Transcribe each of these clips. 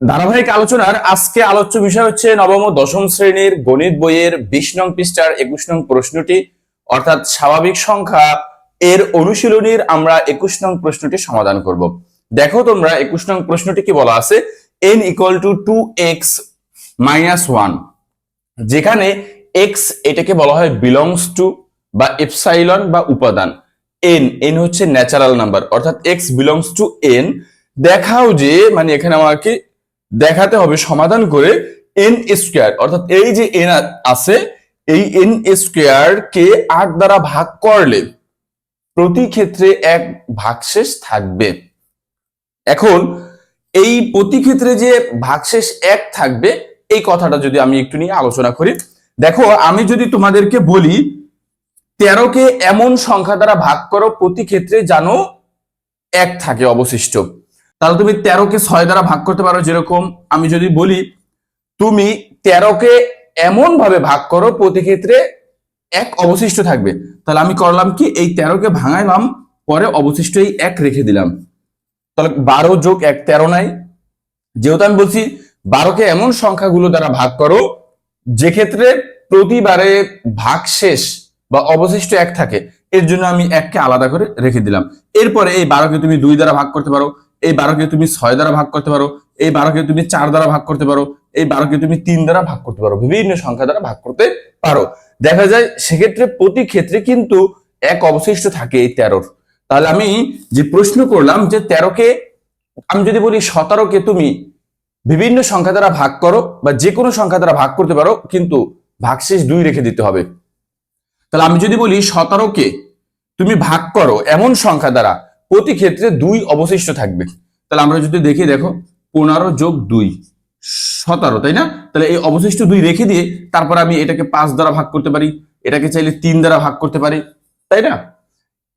ধারাবাহিক আলোচনার আজকে আলোচ্য বিষয় হচ্ছে নবম ও দশম শ্রেণির গণিত বইয়ের বিশ নং পৃষ্ঠার একুশ নং প্রশ্নটি, অর্থাৎ স্বাভাবিক সংখ্যা এর অনুশীলনীর আমরা একুশ নং প্রশ্নটি সমাধান করব। দেখো তোমরা একুশ নং প্রশ্নটি কি বলা আছে? N equal to two X minus one যেখানে এক্স এটাকে বলা হয় বিলংস টু বা এপসাইলন বা উপাদান। এন এন হচ্ছে ন্যাচারাল নাম্বার অর্থাৎ এক্স বিলংস টু এন দেখাও যে মানে এখানে আমাকে দেখাতে হবে, সমাধান করে এন স্কোয়ার অর্থাৎ এই যে এন আছে, এই এন স্কোয়ার কে আট দ্বারা ভাগ করলে প্রতি ক্ষেত্রে এক ভাগশেষ থাকবে। এখন এই প্রতি ক্ষেত্রে যে ভাগশেষ এক থাকবে, এই কথাটা যদি আমি একটু নিয়ে আলোচনা করি। দেখো, আমি যদি তোমাদেরকে বলি, তেরোকে এমন সংখ্যা দ্বারা ভাগ করো প্রতি ক্ষেত্রে যেন এক থাকে অবশিষ্ট। তাহলে তুমি তেরোকে ছয় দ্বারা ভাগ করতে পারো যেরকম আমি যদি বলি, তুমি তেরোকে এমন ভাবে ভাগ করো প্রতি ক্ষেত্রে এক অবশিষ্ট থাকবে। তাহলে আমি করলাম কি, এই তেরোকে ভাঙাইলাম, পরে অবশিষ্ট এই এক রেখে দিলাম। তাহলে বারো যোগ এক, তেরো নাই। যেহেতু আমি বলছি বারোকে এমন সংখ্যাগুলো দ্বারা ভাগ করো, যে ক্ষেত্রে প্রতিবারে ভাগ শেষ বা অবশিষ্ট এক থাকে, এর জন্য আমি এককে আলাদা করে রেখে দিলাম। এরপরে এই বারোকে তুমি দুই দ্বারা ভাগ করতে পারো এই বারোকে তুমি ছয় দ্বারা ভাগ করতে পারো, এই বারোকে তুমি চার দ্বারা ভাগ করতে পারো, এই বারোকে তুমি তিন দ্বারা ভাগ করতে পারো, বিভিন্ন সংখ্যা দ্বারা ভাগ করতে পারো। দেখা যায় সেক্ষেত্রে প্রতি ক্ষেত্রে কিন্তু এক অবশিষ্ট থাকে এই তেরোর। তাহলে আমি যে প্রশ্ন করলাম যে তেরোকে, আমি যদি বলি সতেরোকে তুমি বিভিন্ন সংখ্যা দ্বারা ভাগ করো বা যে কোনো সংখ্যা দ্বারা ভাগ করতে পারো, কিন্তু ভাগশেষ দুই রেখে দিতে হবে। তাহলে আমি যদি বলি সতেরোকে তুমি ভাগ করো এমন সংখ্যা দ্বারা প্রতি ক্ষেত্রে দুই অবশিষ্ট থাকবে। তাহলে আমরা যদি দেখি, দেখো, পনেরো যোগ দুই, সতেরো, তাই না? তাহলে এই অবশিষ্ট দুই রেখে দিয়ে তারপর আমি এটাকে পাঁচ দ্বারা ভাগ করতে পারি, এটাকে চাইলে তিন দ্বারা ভাগ করতে পারি, তাই না?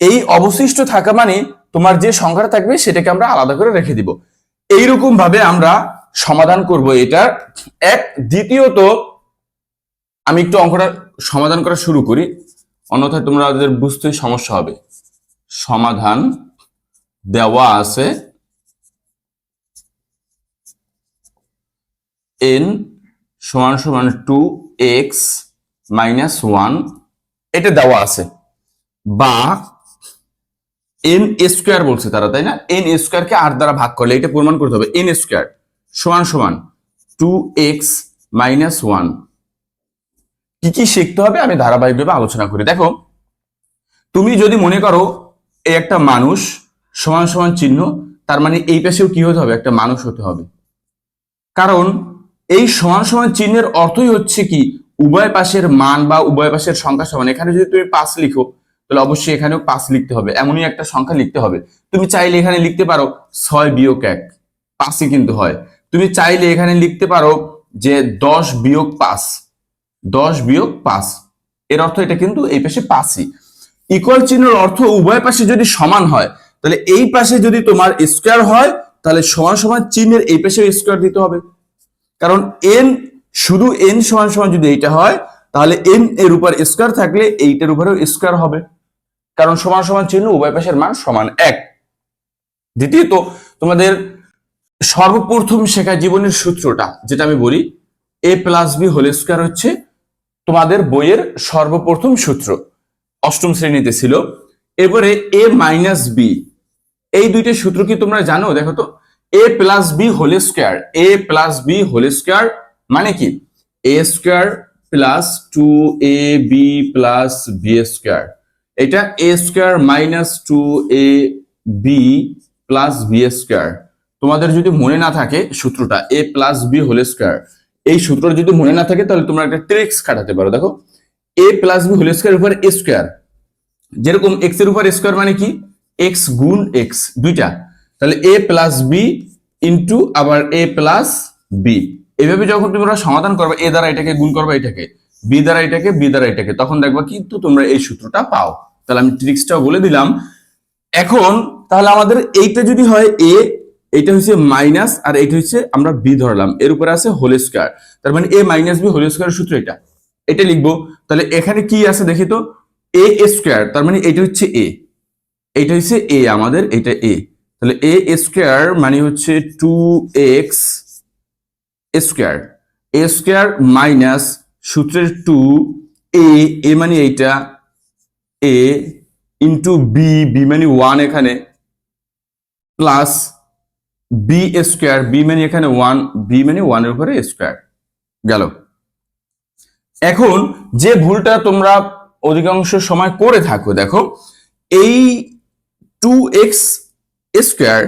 এই অবশিষ্ট থাকা মানে তোমার যে সংখ্যাটা থাকবে সেটাকে আমরা আলাদা করে রেখে দিব। এইরকম ভাবে আমরা সমাধান করব এটা। এক, দ্বিতীয়ত, আমি একটু অঙ্কটা সমাধান করা শুরু করি, অন্যথায় তোমাদের বুঝতে সমস্যা হবে। সমাধান দেওয়া আছে এন সমান সমান টু এক্স মাইনাস ওয়ান এটা দেওয়া আছে। বা এন স্কোয়ার বলছে তারা, তাই না? এন স্কোয়ারকে আর দ্বারা ভাগ করলে এটা প্রমাণ করতে হবে। এন স্কোয়ার সমান সমান টু এক্স মাইনাস ওয়ান কি কি শিখতে হবে আমি ধারাবাহিকভাবে আলোচনা করি। দেখো, তুমি যদি মনে করো এই একটা মানুষ সমান সমান চিহ্ন, তার মানে এই পাশেও কি হতে হবে? একটা মানুষ হতে হবে। কারণ এই সমান সমান চিহ্নের অর্থই হচ্ছে কি? উভয় পাশের মান বা উভয় পাশের সংখ্যা সমান। এখানে যদি তুমি পাঁচ লিখো, তাহলে অবশ্যই এখানেও পাঁচ লিখতে হবে। এমনই একটা সংখ্যা লিখতে হবে। তুমি চাইলে এখানে লিখতে পারো ছয় বিয়োগ এক। পাঁচই কিন্তু হয়। তুমি চাইলে এখানে লিখতে পারো যে দশ বিয়োগ পাঁচ। দশ বিয়োগ পাঁচ। এর অর্থ এটা কিন্তু এই পাশে পাঁচই। ইকুয়াল চিহ্নের অর্থ উভয় পাশে যদি সমান হয় তাহলে এই পাশে যদি তোমার স্কোয়ার হয়, তাহলে সমান সমান চিহ্নের এই পাশে স্কোয়ার দিতে হবে। কারণ এন শুধু এন সমান সমান যদি এইটা হয়, তাহলে এন এর উপর স্কোয়ার থাকলে এইটার উপরেও স্কোয়ার হবে। কারণ সমান সমান চিহ্ন, উভয় পাশের মান সমান এক। দ্বিতীয়ত, তোমাদের সর্বপ্রথম শেখা জীবনের সূত্রটা, যেটা আমি বলি A plus B whole square হচ্ছে তোমাদের বইয়ের সর্বপ্রথম সূত্র, অষ্টম শ্রেণীতে ছিল। এবারে এ মাইনাস বি এই দুইটা সূত্র কি তোমরা জানো? দেখো তো A plus B whole square A plus B whole square মানে কি? A square plus two A B plus B square এটা A square minus two A B plus B square তোমাদের যদি মনে না থাকে সূত্রটা A plus B whole square এই সূত্রটা যদি মনে না থাকে তাহলে তোমরা একটা ট্রিক্স খাটাতে পারো। দেখো A plus B whole square উপর স্কোয়ার যেরকম এক্সের উপর স্কোয়ার মানে কি? এক্স গুণ এক্স দুইটা। তাহলে এ প্লাস বি ইন্টু আবার এ প্লাস বি এভাবে যখন তোমরা সমাধান করবে এ দ্বারা এটাকে গুণ করবে এটাকে বি দ্বারা এটাকে বি দ্বারা এটাকে, তখন দেখবা কিন্তু তোমরা এই সূত্রটা পাও। তাহলে আমি ট্রিক্সটাও বলে দিলাম। এখন তাহলে আমাদের এইটা যদি হয় এ এটা হচ্ছে মাইনাস আর এটা হচ্ছে আমরা বি ধরলাম। এর উপরে আছে হোল স্কোয়ার তার মানে A minus B whole square সূত্র এটা। এটা লিখব। তাহলে এখানে কি আছে দেখি তো? এ স্কোয়ার তার মানে এটা হচ্ছে এ এটা হচ্ছে এ আমাদের, এটা এ তাহলে এ স্কোয়ার মানে হচ্ছে two X square A square minus সূত্রের টু এ এ মানে এইটা এ ইন্টু বি বি মানে ওয়ান এখানে প্লাস বি স্কোয়ার বি মানে এখানে ওয়ান বি মানে ওয়ানের উপরে স্কোয়ার গেল। এখন যে ভুলটা তোমরা অধিকাংশ সময় করে থাকো, দেখো, এই টু এক্স স্কোয়ার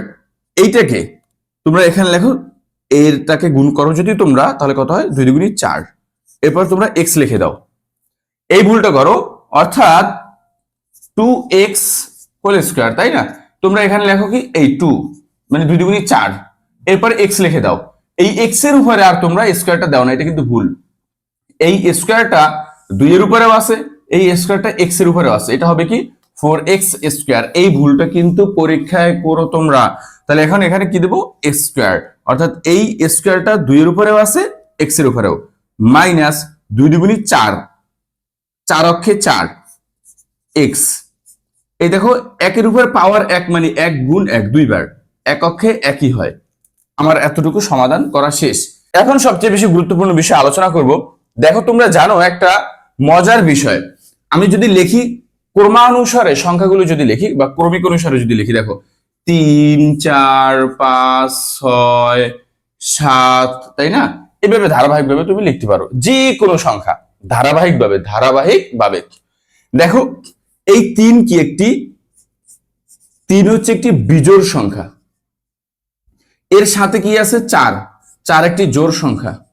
এইটাকে তোমরা এখানে লেখো এরটাকে গুণ করো যদি তোমরা, তাহলে কত হয়? দুই দুগুণি চার। এরপর তোমরা এক্স লিখে দাও। এই ভুলটা করো, অর্থাৎ টু এক্স হোল স্কোয়ার তাই না? তোমরা এখানে লেখো কি? এই টু মানে দুই দুগুণি চার। এরপর এক্স লিখে দাও। এই এক্সের উপরে আর তোমরা স্কোয়ারটা দাও না, এটা কিন্তু ভুল। এই স্কোয়ারটা দুইয়ের উপরেও আছে, এই স্কোয়ারটা এক্সের উপরেও আছে। এটা হবে কি? ফোর এক্স স্কোয়ার এই ভুলটা কিন্তু পরীক্ষায় করো তোমরা। তাহলে এখন এখানে কি দেবো? এক্স স্কোয়ার অর্থাৎ এই স্কোয়ারটা দুইয়ের উপরেও আছে এক্সের উপরেও। মাইনাস দুই দুগুণি চার। চার অক্ষে চার। এক্স এই দেখো, একের উপর পাওয়ার এক মানে এক গুণ এক, দুইবার। এক অক্ষে একই হয়। আমার এতটুকু সমাধান করা শেষ। এখন সবচেয়ে বেশি গুরুত্বপূর্ণ বিষয় আলোচনা করব। দেখো, তোমরা জানো একটা মজার বিষয়। আমি যদি লিখি ক্রমানুসারে সংখ্যাগুলো যদি লিখি বা ক্রমিক অনুসারে যদি লিখি, দেখো, তিন, চার, পাঁচ, ছয়, সাত, তাই না? এভাবে ধারাবাহিকভাবে তুমি লিখতে পারো। যে কোনো সংখ্যা ধারাবাহিকভাবে ধারাবাহিকভাবে। দেখো, এই তিন কি একটি? তিন হচ্ছে একটি বিজোড় সংখ্যা। এর সাথে কি আছে? চার। চার একটি জোর সংখ্যা।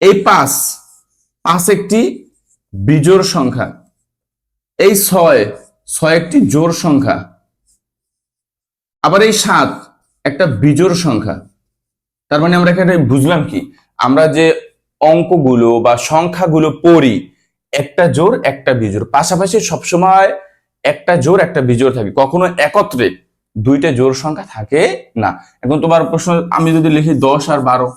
এই পাঁচ পাঁচ একটি বিজোড় সংখ্যা। এই ছয় ছয় একটি জোর সংখ্যা। আবার এই সাত, একটা বিজোড় সংখ্যা। তার মানে আমরা এখানে বুঝলাম কি? আমরা যে অঙ্কগুলো বা সংখ্যাগুলো পড়ি, একটা জোর, একটা বিজোড়। পাশাপাশি সবসময় একটা জোর, একটা বিজোড় থাকে। কখনো একত্রে দুইটা জোর সংখ্যা থাকে না। এখন তোমার প্রশ্ন, আমি যদি লিখি দশ আর বারো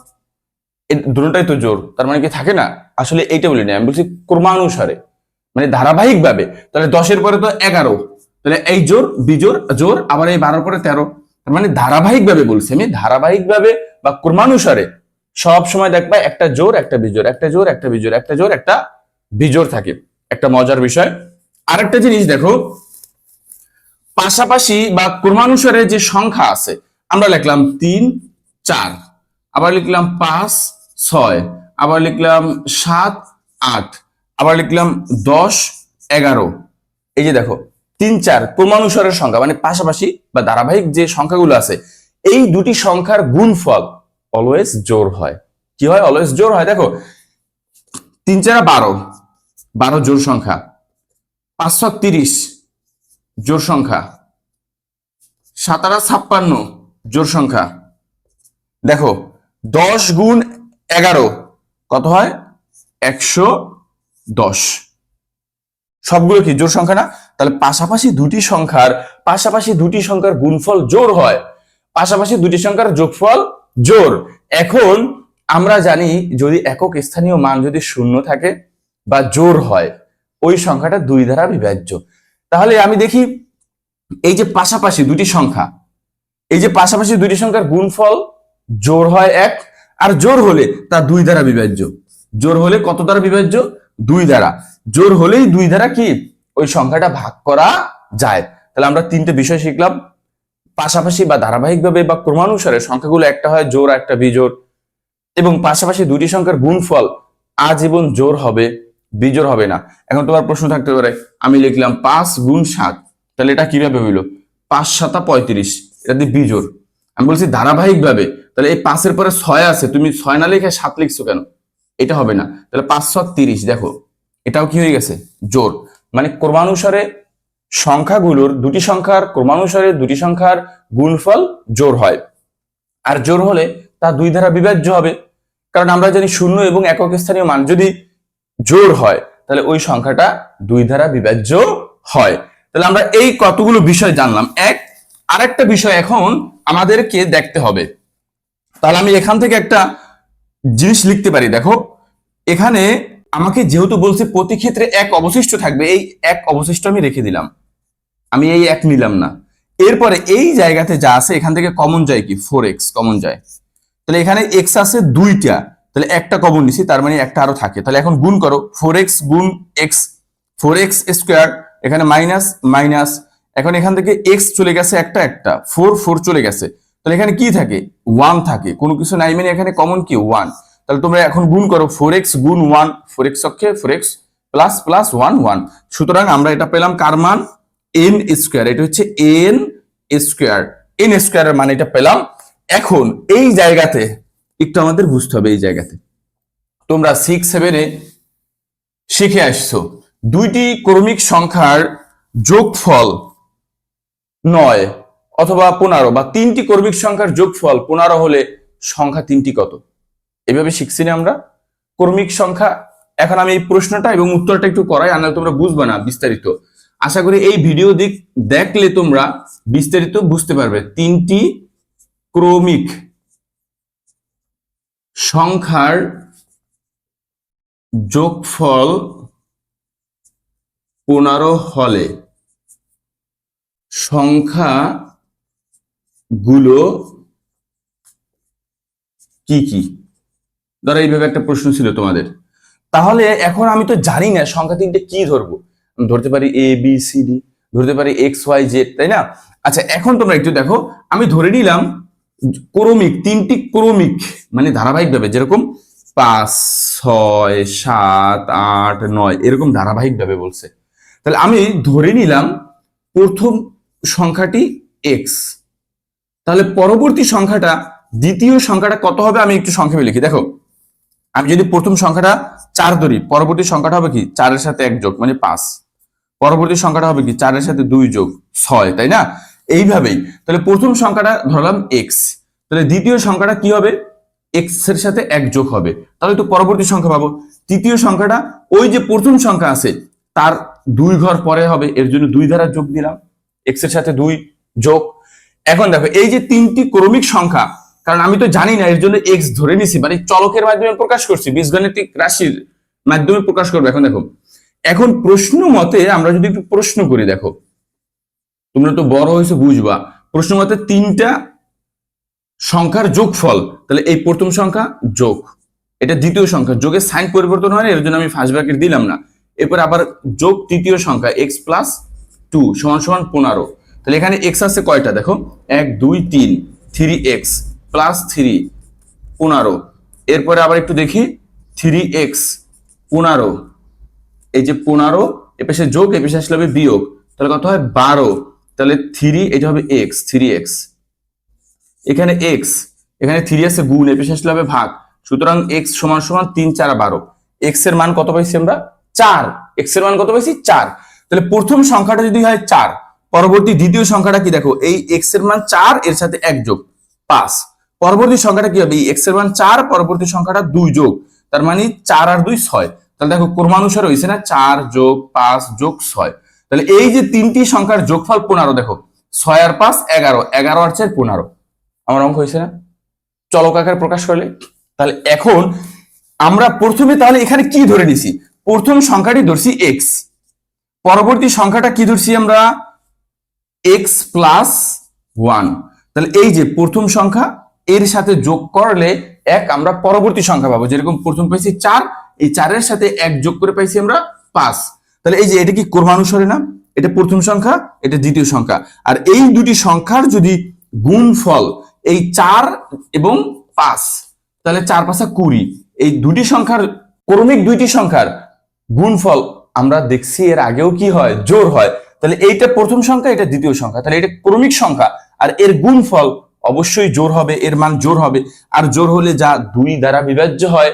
দুটোটাই তো জোর তার মানে কি থাকে না? আসলে এইটা বলিনি। আমি বলছি ক্রমানুসারে। মানে ধারাবাহিক ভাবে তাহলে দশের পরে তো এগারো, তাহলে এই জোর বিজোর জোর আবার এই বারোর পরে তেরো। তার মানে ধারাবাহিক ভাবে বলছি আমি ধারাবাহিক ভাবে বা ক্রমানুসারে সব সময় দেখবা একটা জোর, একটা বিজোর একটা জোর, একটা বিজোর একটা জোর, একটা বিজোর থাকে। একটা মজার বিষয়। আরেকটা জিনিস দেখো, পাশাপাশি বা ক্রমানুসারে যে সংখ্যা আছে, আমরা লিখলাম তিন, চার, আবার লিখলাম পাঁচ, ছয়, আবার লিখলাম সাত, আট। আবার লিখলাম দশ, এগারো। এই যে দেখো, তিন, চার ক্রমানুসারের সংখ্যা মানে পাশাপাশি বা ধারাবাহিক যে সংখ্যাগুলো আছে, এই দুটি সংখ্যার গুণফল অলওয়েজ জোর হয়। কি হয়? অলওয়েজ জোর হয়। দেখো, তিন, চার, বারো। বারো জোর সংখ্যা। পাঁচশো তিরিশ জোর সংখ্যা। সাতারা ছাপ্পান্ন জোর সংখ্যা। দেখো, দশ গুণ এগারো, কত হয়? একশো দশ। সবগুলো কি? জোর সংখ্যা না? তাহলে পাশাপাশি দুটি সংখ্যার, পাশাপাশি দুটি সংখ্যার গুণফল জোর হয়। পাশাপাশি দুটি সংখ্যার যোগফল জোর এখন আমরা জানি যদি একক স্থানীয় মান যদি শূন্য থাকে বা জোর হয়, ওই সংখ্যাটা দুই দ্বারা বিভাজ্য। তাহলে আমি দেখি, এই যে পাশাপাশি দুটি সংখ্যা, এই যে পাশাপাশি দুটি সংখ্যার গুণফল জোর হয় এক, আর জোর হলে তা দুই দ্বারা বিভাজ্য। জোর হলে কত দ্বারা বিভাজ্য? দুই দ্বারা জোর হলেই দুই দ্বারা কি? ওই সংখ্যাটা ভাগ করা যায়। তাহলে আমরা তিনটে বিষয় শিখলাম। পাশাপাশি বা ধারাবাহিকভাবে বা ক্রমানুসারে সংখ্যাগুলো একটা হয় জোর, একটা বিজোর। এবং পাশাপাশি দুটি সংখ্যার গুণফল আজীবন জোর হবে, বিজোর হবে না। এখন তোমার প্রশ্ন থাকতে পারে, আমি লিখলাম পাঁচ গুণ সাত। তাহলে এটা কীভাবে হইল? পাঁচ সাতা পঁয়ত্রিশ, এটা দিয়ে বিজোর। আমি বলছি ধারাবাহিক ভাবে তাহলে এই পাঁচের পরে ছয় আছে, তুমি ছয় না লিখে সাত লিখছো কেন? এটা হবে না। তাহলে পাঁচশো তিরিশ, দেখো, এটাও কি হয়ে গেছে? জোর। মানে ক্রমানুসারে সংখ্যাগুলোর দুটি সংখ্যার ক্রমানুসারে দুটি সংখ্যার গুণফল জোর হয়। আর জোর হলে তা দুই ধারা বিভাজ্য হবে। কারণ আমরা জানি শূন্য এবং একক স্থানীয় মান যদি জোর হয়, তাহলে ওই সংখ্যাটা দুই ধারা বিভাজ্য হয়। তাহলে আমরা এই কতগুলো বিষয় জানলাম। এক, আরেকটা বিষয় এখন আমাদেরকে দেখতে হবে। তাহলে আমি এখান থেকে একটা জিনিস লিখতে পারি। দেখো, এখানে আমাকে যেহেতু বলছে প্রতি ক্ষেত্রে এক অবশিষ্ট থাকবে, এই এক অবশিষ্ট আমি রেখে দিলাম। আমি এই এক নিলাম না। এরপরে এই জায়গাতে যা আছে, এখান থেকে কমন যায় কি? ফোর এক্স কমন যায়। তাহলে এখানে এক্স আছে দুইটা। তাহলে একটা কমন নিছি, তার মানে একটা আরও থাকে। তাহলে এখন গুণ করো ফোর এক্স গুণ এক্স ফোর এক্স স্কোয়ার এখানে মাইনাস মাইনাস এখন এখান থেকে এক্স চলে গেছে একটা একটা ফোর ফোর চলে গেছে। তাহলে এখানে কি থাকে? ওয়ান থাকে। কোনো কিছু নাই মানে এখানে কমন কি? ওয়ান তাহলে তোমরা এখন গুণ করো। ফোর এক্স গুণ ওয়ান ফোর এক্স অক্ষে four X plus plus one one সুতরাং আমরা এটা পেলাম কার মান? এন স্কোয়ার এটা হচ্ছে এন স্কোয়ার এন স্কোয়ারের মানে এটা পেলাম। এখন এই জায়গাতে একটু আমাদের বুঝতে হবে এই জায়গাতে। তোমরা সিক্স সেভেনে শিখে আসছো। দুইটি ক্রমিক সংখ্যার যোগফল নয়। অথবা পনেরো বা তিনটি কর্মিক সংখ্যার যোগফল পনেরো হলে সংখ্যা তিনটি কত? এভাবে শিখছি না আমরা। কর্মিক সংখ্যা, এখন আমি এই প্রশ্নটা এবং উত্তরটা একটু করাই আনালে তোমরা বুঝবে না বিস্তারিত। আশা করি এই ভিডিও দিক দেখলে তোমরা বিস্তারিত বুঝতে পারবে। তিনটি ক্রমিক সংখ্যার যোগফল পনেরো হলে সংখ্যা গুলো কি কি? ধরো এইভাবে একটা প্রশ্ন ছিল তোমাদের। তাহলে এখন আমি তো জানি না সংখ্যা তিনটে কি ধরবো। ধরতে পারি এ বি সি ডি ধরতে পারি এক্স ওয়াই জেড তাই না? আচ্ছা এখন তোমরা একটু দেখো, আমি ধরে নিলাম ক্রমিক, তিনটি ক্রমিক মানে ধারাবাহিক ভাবে যেরকম পাঁচ, ছয়, সাত, আট, নয়, এরকম ধারাবাহিক ভাবে বলছে। তাহলে আমি ধরে নিলাম প্রথম সংখ্যাটি এক্স তাহলে পরবর্তী সংখ্যাটা, দ্বিতীয় সংখ্যাটা কত হবে আমি একটু সংক্ষেপে লিখি। দেখো, আমি যদি প্রথম সংখ্যাটা চার ধরি, পরবর্তী সংখ্যাটা হবে কি? চারের সাথে এক যোগ মানে পাঁচ। পরবর্তী সংখ্যাটা হবে কি? চারের সাথে দুই যোগ ছয়, তাই না? এইভাবেই। তাহলে প্রথম সংখ্যাটা ধরলাম এক্স তাহলে দ্বিতীয় সংখ্যাটা কি হবে? এক্সের সাথে এক যোগ হবে। তাহলে তো পরবর্তী সংখ্যা পাবো। তৃতীয় সংখ্যাটা, ওই যে প্রথম সংখ্যা আছে, তার দুই ঘর পরে হবে, এর জন্য দুই দ্বারা যোগ দিলাম। এক্সের সাথে দুই যোগ এখন দেখো, এই যে তিনটি ক্রমিক সংখ্যা, কারণ আমি তো জানি না, এর জন্য এক্স ধরে নিছি মানে চলকের মাধ্যমে প্রকাশ করছি, বীজগণিতিক রাশির মাধ্যমে প্রকাশ করব। এখন দেখো, এখন প্রশ্ন মতে আমরা যদি একটু প্রশ্ন করি, দেখো, তোমরা তো বড় হয়েছে, বুঝবা, প্রশ্ন মতে তিনটা সংখ্যার যোগফল, তাহলে এই প্রথম সংখ্যা যোগ, এটা দ্বিতীয় সংখ্যা, যোগের সাইন পরিবর্তন হয় এর জন্য আমি ফার্স্ট ব্র্যাকেট দিলাম না। এরপর আবার যোগ তৃতীয় সংখ্যা এক্স প্লাস টু সমান সমান পনেরো। তাহলে এখানে এক্স আছে কয়টা? দেখো, এক, দুই, তিন থ্রি এক্স প্লাস থ্রি পনেরো। এরপরে আবার একটু দেখি থ্রি এক্স পনেরো। এই যে পনেরো, এপাশে যোগ, এপাশে আসলে হবে বিয়োগ। তাহলে কত হয়? বারো। তাহলে থ্রি এটা হবে এক্স থ্রি এক্স এখানে এক্স এখানে থ্রি আছে গুণ, এপাশে আসলে হবে ভাগ। সুতরাং এক্স সমান সমান তিন, চার, বারো। এক্সের মান কত পাইছি আমরা? চার। এক্সের মান কত পাইছি? চার। তাহলে প্রথম সংখ্যাটা যদি হয় চার পরবর্তী দ্বিতীয় সংখ্যাটা কি দেখো? এই এক্সের মান চার, এর সাথে এক যোগ, পাঁচ। পরবর্তী সংখ্যাটা কি হবে? এই এক্সের মান চার, পরবর্তী সংখ্যাটা দুই যোগ, তার মানে চার আর দুই ছয়। তাহলে দেখো, ক্রমানুসারে হয়েছে না? চার যোগ, পাঁচ যোগ ছয়। তাহলে এই যে তিনটি সংখ্যার যোগফল পনেরো, দেখো, ছয় আর পাঁচ এগারো এগারো আর চার পনেরো। আমার অঙ্ক হয়েছে না? চলক আকারে প্রকাশ করলে? তাহলে এখন আমরা প্রথমে তাহলে এখানে কি ধরে নিছি? প্রথম সংখ্যাটি ধরছি এক্স পরবর্তী সংখ্যাটা কি ধরছি আমরা? এক্স প্লাস ওয়ান তাহলে এই যে প্রথম সংখ্যা, এর সাথে যোগ করলে এক আমরা পরবর্তী সংখ্যা পাবো। যেরকম প্রথম পাইছি চার, এই চারের সাথে এক যোগ করে পাইছি আমরা পাঁচ। তাহলে এই যে এটা কি ক্রমানুসারে না? এটা প্রথম সংখ্যা, এটা দ্বিতীয় সংখ্যা। আর এই দুটি সংখ্যার যদি গুণফল এই চার এবং পাঁচ, তাহলে চার পাঁচা কুড়ি। এই দুটি সংখ্যার, ক্রমিক দুইটি সংখ্যার গুণফল আমরা দেখছি, এর আগেও কি হয়? জোর হয়। তাহলে এইটা প্রথম সংখ্যা, এটা দ্বিতীয় সংখ্যা। তাহলে এটা ক্রমিক সংখ্যা। আর এর গুণফল অবশ্যই জোর হবে, এর মান জোর হবে। আর জোর হলে যা দুই দ্বারা বিভাজ্য হয়,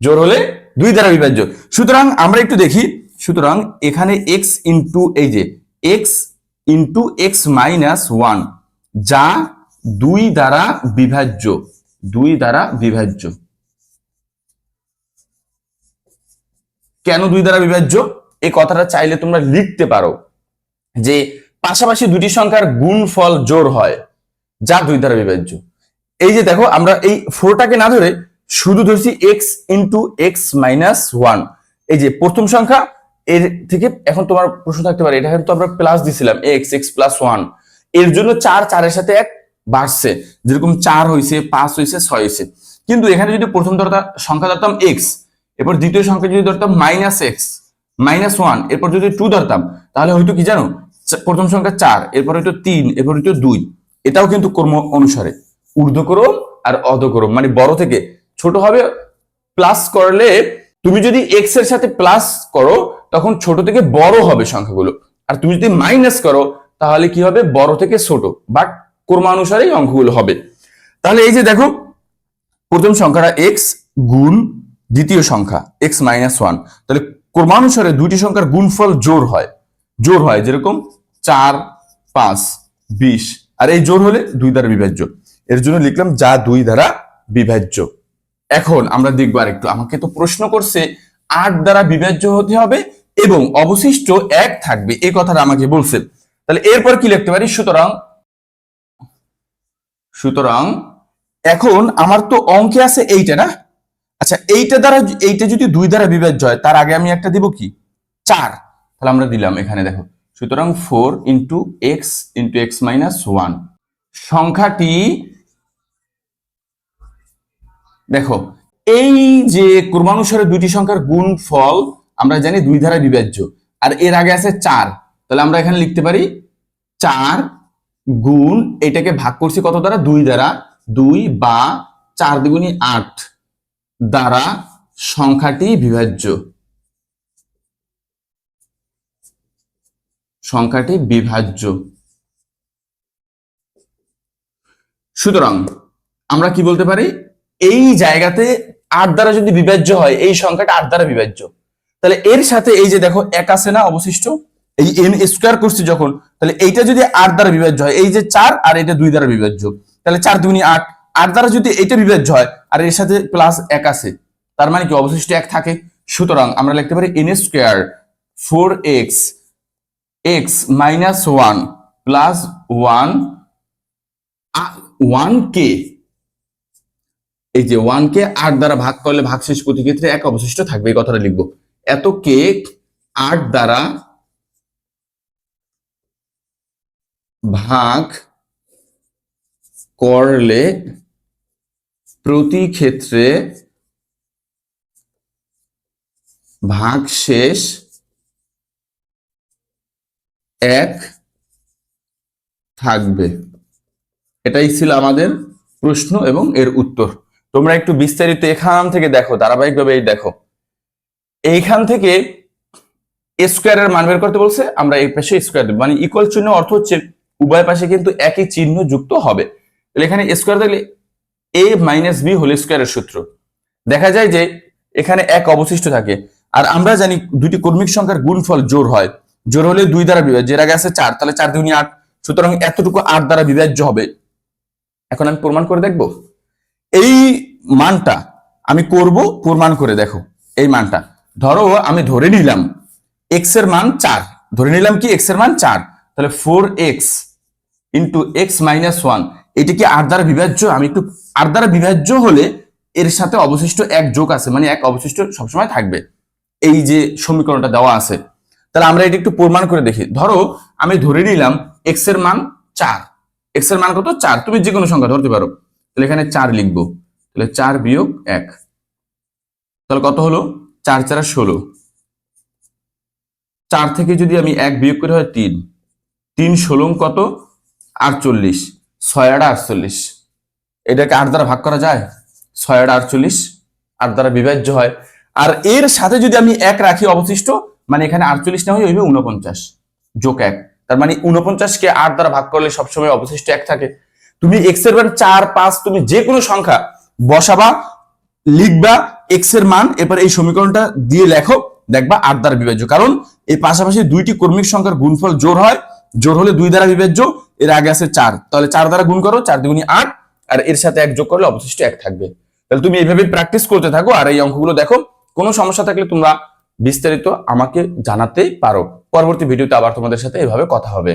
জোর হলে দুই দ্বারা বিভাজ্য। সুতরাং আমরা একটু দেখি, সুতরাং এখানে এক্স ইন্টু এই যে X into X minus one যা দুই দ্বারা বিভাজ্য, দুই দ্বারা বিভাজ্য। কেন দুই দ্বারা বিভাজ্য? এই কথাটা চাইলে তোমরা লিখতে পারো যে পাশাপাশি দুটি সংখ্যার গুণফল জোর হয়, যা দুই দ্বারা বিভাজ্য। এই যে দেখো, আমরা এই ফোরটাকে না ধরে শুধু ধরছি X into X minus one এই যে প্রথম সংখ্যা, এর থেকে এখন তোমার প্রশ্ন থাকতে পারে, এটা কিন্তু আমরা প্লাস দিছিলাম এক্স এক্স প্লাস ওয়ানের জন্য চার, চারের সাথে এক বাড়ছে, যেরকম চার হয়েছে পাঁচ হয়েছে ছয় হয়েছে কিন্তু এখানে যদি প্রথম ধরতা সংখ্যা ধরতাম এক্স এরপর দ্বিতীয় সংখ্যা যদি ধরতাম মাইনাস এক্স মাইনাস ওয়ান এরপর যদি টু ধরতাম, তাহলে হয়তো কি জানো? প্রথম সংখ্যা চার, এরপর হয়তো তিন, এরপর হয়তো দুই। এটাও কিন্তু কর্ম অনুসারে। ঊর্ধ্বক্রম আর অধক্রম মানে বড় থেকে ছোট হবে প্লাস করলে তুমি যদি এক্সের সাথে প্লাস করো, তখন ছোট থেকে বড় হবে সংখ্যাগুলো। আর তুমি যদি মাইনাস করো, তাহলে কি হবে? বড় থেকে ছোট। বাট ক্রমানুসারেই অঙ্কগুলো হবে। তাহলে এই যে দেখো, প্রথম সংখ্যাটা এক্স গুণ দ্বিতীয় সংখ্যা এক্স মাইনাস ওয়ান তাহলে ক্রমানুসারে দুইটি সংখ্যার গুণফল জোর হয়। জোর হয় যেরকম চার, পাঁচ, বিশ। আর এই জোর হলে দুই দ্বারা বিভাজ্য। এর জন্য লিখলাম যা দুই দ্বারা বিভাজ্য। এখন আমরা দেখব আরেকটু। আমাকে তো প্রশ্ন করছে, আট দ্বারা বিভাজ্য হতে হবে এবং অবশিষ্ট এক থাকবে। এই কথাটা আমাকে বলছে। তাহলে এরপর কি লিখতে পারি? সুতরাং সুতরাং এখন আমার তো অঙ্কে আছে এইটা না? আচ্ছা এইটা দ্বারা এইটা যদি দুই দ্বারা বিভাজ্য হয়, তার আগে আমি একটা দিব কি? চার। তাহলে আমরা দিলাম এখানে, দেখো। সুতরাং four into X into X minus one. সংখ্যাটি, দেখো, এই যে ক্রমানুসারে দুইটি সংখ্যার গুণ ফল আমরা জানি দুই ধারা বিভাজ্য। আর এর আগে আছে চার। তাহলে আমরা এখানে লিখতে পারি, চার গুণ এটাকে ভাগ করছি কত দ্বারা? দুই দ্বারা। দুই বা চার দ্বিগুণী আট। দ্বারা সংখ্যাটি বিভাজ্য। সংখ্যাটি বিভাজ্য। সুতরাং আমরা কি বলতে পারি? এই জায়গাতে আট দ্বারা যদি বিভাজ্য হয়, এই সংখ্যাটা আট দ্বারা বিভাজ্য। তাহলে এর সাথে এই যে দেখো, এক আছে না, অবশিষ্ট? এই এন স্কোয়ার করছি যখন, তাহলে এইটা যদি আট দ্বারা বিভাজ্য হয়, এই যে চার আর এটা দুই দ্বারা বিভাজ্য। তাহলে চার দুগুনি আট আট দ্বারা যদি এটা বিভাজ্য হয়, আর এর সাথে প্লাস এক আছে, তার মানে কি? অবশিষ্ট এক থাকে। সুতরাং আমরা লিখতে পারি N square four X X minus one plus one one কে এই যে ওয়ান কে আট দ্বারা ভাগ করলে ভাগশেষ প্রতি ক্ষেত্রে এক অবশিষ্ট থাকবে, এই কথাটা লিখব। এত কে আট দ্বারা ভাগ করলে প্রতি ক্ষেত্রে ভাগশেষ এক থাকবে। এটাই ছিল আমাদের প্রশ্ন এবং এর উত্তর। তোমরা একটু বিস্তারিত এখান থেকে দেখো, ধারাবাহিকভাবে এই দেখো। এইখান থেকে স্কোয়ারের মান বের করতে বলছে, আমরা এই পাশে স্কোয়ার মানে ইকুয়াল চিহ্ন অর্থ হচ্ছে উভয় পাশে কিন্তু একই চিহ্ন যুক্ত হবে। এখানে স্কোয়ার দেখলে এ মাইনাস বি হোল স্কোয়ারের সূত্র। দেখা যায় যে এখানে এক অবশিষ্ট থাকে। আর আমরা জানি দুটি কর্মিক সংখ্যার গুণফল জোর হয়। জোর হলে দুই দ্বারা বিভাজ্য আগে আছে চার, তাহলে চার দুই আট। সুতরাং এতটুকু আট দ্বারা বিভাজ্য হবে। এখন আমি প্রমাণ করে দেখব। এই মানটা আমি করব, প্রমাণ করে দেখো। এই মানটা। ধরো আমি ধরে নিলাম এক্সের মান চার। ধরে নিলাম কি এক্সের মান চার? তাহলে four X into X minus one এটা কি আট দ্বারা বিভাজ্য? আমি একটু আট দ্বারা বিভাজ্য হলে এর সাথে অবশিষ্ট এক যোগ আছে মানে এক অবশিষ্ট সবসময় থাকবে। এই যে সমীকরণটা দেওয়া আছে, তাহলে আমরা এটা একটু প্রমাণ করে দেখি। ধরো, আমি ধরে নিলাম এক্সের মান চার। এক্সের মান কত? চার। তুমি যে কোনো সংখ্যা ধরতে পারো। তাহলে এখানে চার লিখব। তাহলে চার বিয়োগ এক। তাহলে কত হলো? চার চার ষোলো। চার থেকে যদি আমি এক বিয়োগ করে হয় তিন। তিন ষোলো কত? আটচল্লিশ। ছয় আট আটচল্লিশ। এটাকে আট দ্বারা ভাগ করা যায়? ছয় আট আটচল্লিশ, আট দ্বারা বিভাজ্য হয়। আর এর সাথে যদি আমি এক রাখি অবশিষ্ট মানে এখানে আটচল্লিশ না হয়ে হইবে উনপঞ্চাশ যোগ এক। তার মানে উনপঞ্চাশকে আট দ্বারা ভাগ করলে সবসময় অবশিষ্ট এক থাকে। তুমি এক্সের মান চার, পাঁচ, তুমি যে কোনো সংখ্যা বসাবা, লিখবা এক্সের মান, এরপর এই সমীকরণটা দিয়ে লেখো, দেখবা আট দ্বারা বিভাজ্য। কারণ এই পাশাপাশি দুইটি কর্মিক সংখ্যার গুণফল জোর হয় জোর হলে দুই দ্বারা বিভাজ্য এর আগে আছে চার। তাহলে চার দ্বারা গুণ করো, চার দুগুনি আট, আর এর সাথে এক যোগ করলে অবশিষ্ট এক থাকবে। তাহলে তুমি এইভাবে প্র্যাকটিস করতে থাকো, আর এই অঙ্কগুলো দেখো। কোনো সমস্যা থাকলে তোমরা বিস্তারিত আমাকে জানাতেই পারো। পরবর্তী ভিডিওতে আবার তোমাদের সাথে এভাবে কথা হবে।